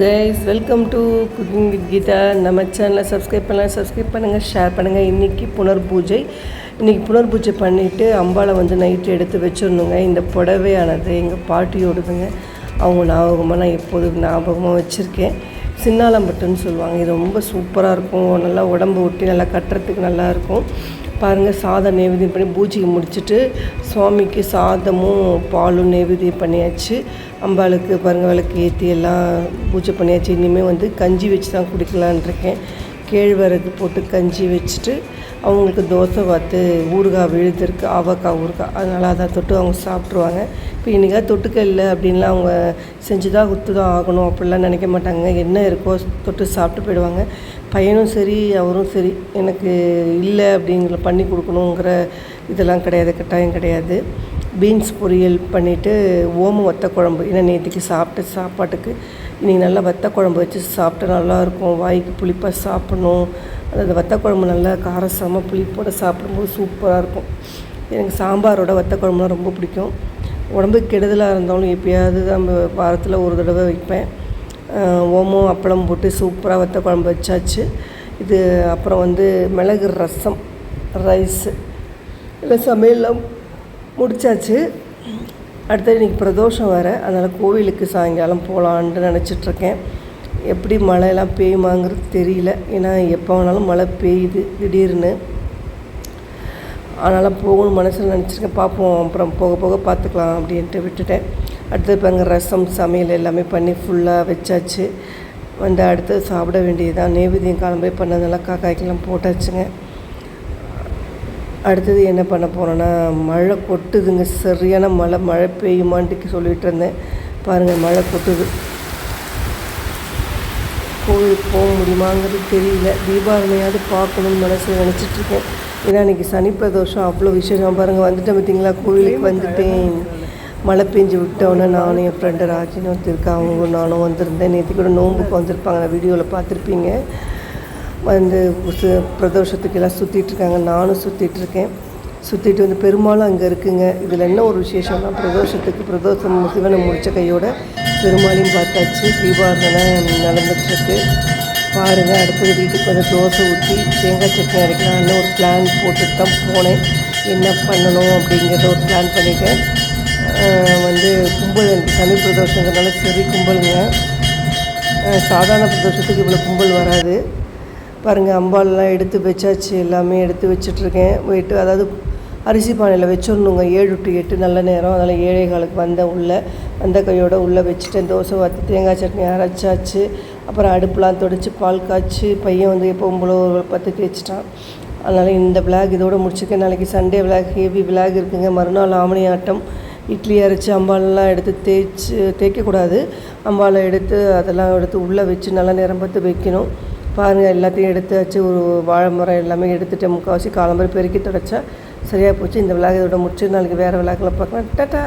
Guys welcome to cooking with Geetha நம்ம சேனலை subscribe பண்ணலாம் சப்ஸ்கிரைப் பண்ணுங்கள் ஷேர் பண்ணுங்கள் இன்றைக்கி புனர் பூஜை. இன்றைக்கி புனர் பூஜை பண்ணிவிட்டு அம்பாவை வந்து நைட்டு எடுத்து வச்சிடணுங்க. இந்த புடவையானது எங்கள் பாட்டியோடுதுங்க. அவங்க ஞாபகமாக நான் எப்போதும் ஞாபகமாக வச்சுருக்கேன். சின்னாலம்பட்டுன்னு சொல்லுவாங்க. இது ரொம்ப சூப்பராக இருக்கும். நல்லா உடம்பு ஒட்டி நல்லா கட்டுறதுக்கு நல்லாயிருக்கும் பாருங்கள் சாதம் நைவேத்தியம் பண்ணி பூஜைக்கு முடிச்சுட்டு சுவாமிக்கு சாதமும் பாலும் நைவேத்தியம் பண்ணியாச்சு. அம்பாளுக்கு பாருங்கள் விளக்கு ஏற்றி எல்லாம் பூஜை பண்ணியாச்சு. இனிமேல் வந்து கஞ்சி வச்சு தான் குடிக்கலான் இருக்கேன். கேழ்வரகு போட்டு கஞ்சி வச்சுட்டு அவங்களுக்கு தோசை பார்த்து ஊறுகாய் விழுதுருக்கு ஆவக்காய் ஊறுகாய். அதனால் அதை தொட்டு அவங்க சாப்பிட்ருவாங்க இப்போ இன்றைக்கா தொட்டுக்க இல்லை அப்படின்லாம் அவங்க செஞ்சு தான் குத்து தான் ஆகணும் அப்படிலாம் நினைக்க மாட்டாங்க. என்ன இருக்கோ தொட்டு சாப்பிட்டு போயிடுவாங்க. பையனும் சரி அவரும் சரி எனக்கு இல்லை அப்படிங்கிற பண்ணி கொடுக்கணுங்கிற இதெல்லாம் கிடையாது கட்டாயம் கிடையாது. பீன்ஸ் பொரியல் பண்ணிவிட்டு ஓம வத்த குழம்பு ஏன்னா நேற்றுக்கு சாப்பிட்ட சாப்பாட்டுக்கு இன்றைக்கி நல்லா வத்த குழம்பு வச்சு சாப்பிட்டா நல்லாயிருக்கும் வாய்க்கு புளிப்பாக சாப்பிட்ணும். அந்த வத்த குழம்பு நல்லா காரசாமல் புளிப்போட சாப்பிடும்போது சூப்பராக இருக்கும். எனக்கு சாம்பாரோட வத்த குழம்புலாம் ரொம்ப பிடிக்கும். உடம்புக்கு கெடுதலாக இருந்தாலும் எப்பயாவது தான் வாரத்தில் ஒரு தடவை வைப்பேன். ஓமம் அப்பளம் போட்டு சூப்பராக வத்த குழம்பு வச்சாச்சு. இது அப்புறம் வந்து மிளகு ரசம் ரைஸு. இல்லை சமையல்லாம் முடித்தாச்சு அடுத்தது இன்றைக்கி பிரதோஷம் வேறு. அதனால் கோவிலுக்கு சாயங்காலம் போகலான்ட்டு நினச்சிட்ருக்கேன். எப்படி மழையெல்லாம் பெய்யுமாங்கிறது தெரியல. ஏன்னா எப்போ வேணாலும் மழை பெய்யுது திடீர்னு. அதனால் போகணும் மனசில் நினச்சிருக்கேன். பார்ப்போம். அப்புறம் போக போக பார்த்துக்கலாம் அப்படின்ட்டு விட்டுட்டேன். அடுத்தது இப்போ அங்கே ரசம் சமையல் எல்லாமே பண்ணி ஃபுல்லாக வச்சாச்சு. வந்து அடுத்து சாப்பிட வேண்டியதுதான். நேவேதியம் காலம்பே பண்ணதெல்லாம் காக்காய்க்கெல்லாம் போட்டாச்சுங்க. அடுத்தது என்ன பண்ண போகிறோன்னா மழை கொட்டுதுங்க. சரியான மழை மழை பெய்யுமான்ட்டு சொல்லிகிட்டு இருந்தேன். பாருங்கள் மழை கொட்டுது. கோவிலுக்கு போக முடியுமாங்கிறது தெரியல. தீபாவளியாவது பார்க்கணும்னு மனசில் நினச்சிட்ருக்கேன் ஏன்னா இன்றைக்கி சனி பிரதோஷம் அவ்வளோ விசேஷம் பாருங்கள் வந்துட்டேன் பார்த்தீங்களா கோவிலுக்கு வந்துட்டேன். மழை பெஞ்சு விட்டோன்னே நானும் என் ஃப்ரெண்டு ராஜினும் வந்திருக்கா அவங்க நானும் வந்திருந்தேன். நேற்று கூட நோம்புக்கு வந்திருப்பாங்க நான் வீடியோவில் பார்த்துருப்பீங்க. வந்து சு- பிரதோஷத்துக்கு எல்லாம் சுற்றிட்டு இருக்காங்க நானும் சுற்றிட்டு இருக்கேன். சுற்றிட்டு வந்து பெருமாளும் அங்கே இருக்குங்க. இதில் என்ன ஒரு விசேஷம்னா பிரதோஷத்துக்கு பிரதோஷம் சிவனை முடித்த கையோட பெருமாளையும் பார்த்தாச்சு. தீபாவளி நடந்துட்டுருக்கு. பாருங்கள் அடுத்தது வீட்டுக்கு வந்து தோசை ஊற்றி தேங்காய் சட்னி அரைக்கலாம்னு ஒரு பிளான் போட்டுட்டு தான் போனேன். என்ன பண்ணணும் அப்படிங்கிறத ஒரு பிளான் பண்ணிட்டேன். வந்து கும்பல் சனி பிரதோஷங்கிறதுனால சரி கும்பலுங்க சாதாரண பிரதோஷத்துக்கு இவ்வளோ கும்பல் வராது. பாருங்கள் அம்பாலெலாம் எடுத்து வச்சாச்சு எல்லாமே எடுத்து வச்சிட்ருக்கேன். போயிட்டு அதாவது அரிசி பானையில் வச்சிடணுங்க. ஏழு டு எட்டு நல்ல நேரம். அதனால் ஏழை காலுக்கு வந்த உள்ளே வந்த கையோட உள்ளே வச்சுட்டேன். தோசை வறுத்து தேங்காய் சட்னி அரைச்சாச்சு. அப்புறம் அடுப்புலாம் தொடச்சி பால் காய்ச்சி பையன் வந்து எப்போ போல ஒரு பத்து தேய்ச்சிட்டான் அதனால் இந்த விளாக் இதோடு முடிச்சுக்கேன் நாளைக்கு சண்டே விளாக் ஹெவி விளாக் இருக்குங்க. மறுநாள் ஆமணி ஆட்டம். இட்லி அரைச்சி அம்பாலெலாம் எடுத்து தேய்ச்சி தேய்க்கக்கூடாது. அம்பாலை எடுத்து அதெல்லாம் எடுத்து உள்ளே வச்சு நல்லா நிரம்பத்து வைக்கணும். பாருங்கள் எல்லாத்தையும் எடுத்து வச்சு ஒரு வாழை மரம் எல்லாமே எடுத்துகிட்டு முக்கால்வாசி காலம்பரை பெருக்கி தொடச்சா சரியாக போச்சு. இந்த விளாக் இதோட முடிச்சு நாளைக்கு வேறு விளாக்கில் பார்க்கலாம். டட்டா!